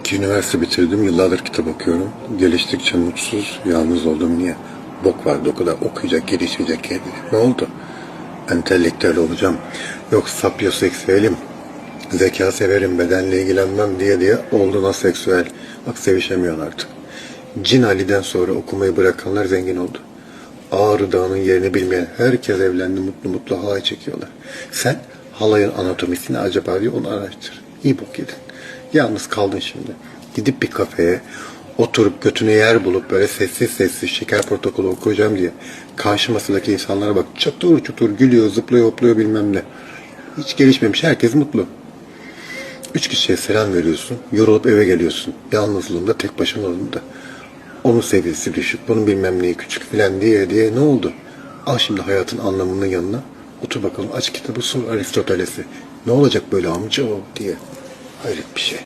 İki üniversite bitirdim. Yıllardır kitap okuyorum. Geliştikçe mutsuz, yalnız oldum. Niye? Bok vardı o kadar okuyacak, gelişecek. Ne oldu? Entelektüel olacağım. Yok sapyoseksüelim. Zeka severim, bedenle ilgilenmem diye diye oldu aseksüel. Bak sevişemiyorlar artık. Cin Ali'den sonra okumayı bırakanlar zengin oldu. Ağrı Dağı'nın yerini bilmeyen herkes evlendi mutlu mutlu halay çekiyorlar. Sen halayın anatomisini acaba diye onu araştır. İyi bok yedin. Yalnız kaldın şimdi. Gidip bir kafeye oturup götüne yer bulup böyle sessiz sessiz şeker protokolü okuyacağım diye karşı masadaki insanlara bak çatır çutur gülüyor zıplıyor hopluyor bilmem ne. Hiç gelişmemiş herkes mutlu. Üç kişiye selam veriyorsun, yorulup eve geliyorsun. Yalnızlığında, tek başına olduğunda. Onun seviyesi düşük, bunun bilmem neyi küçük filan diye diye ne oldu? Al şimdi hayatın anlamının yanına. Otur bakalım aç kitabı sor Aristoteles'i. Ne olacak böyle amca o diye. Hayret bir şey.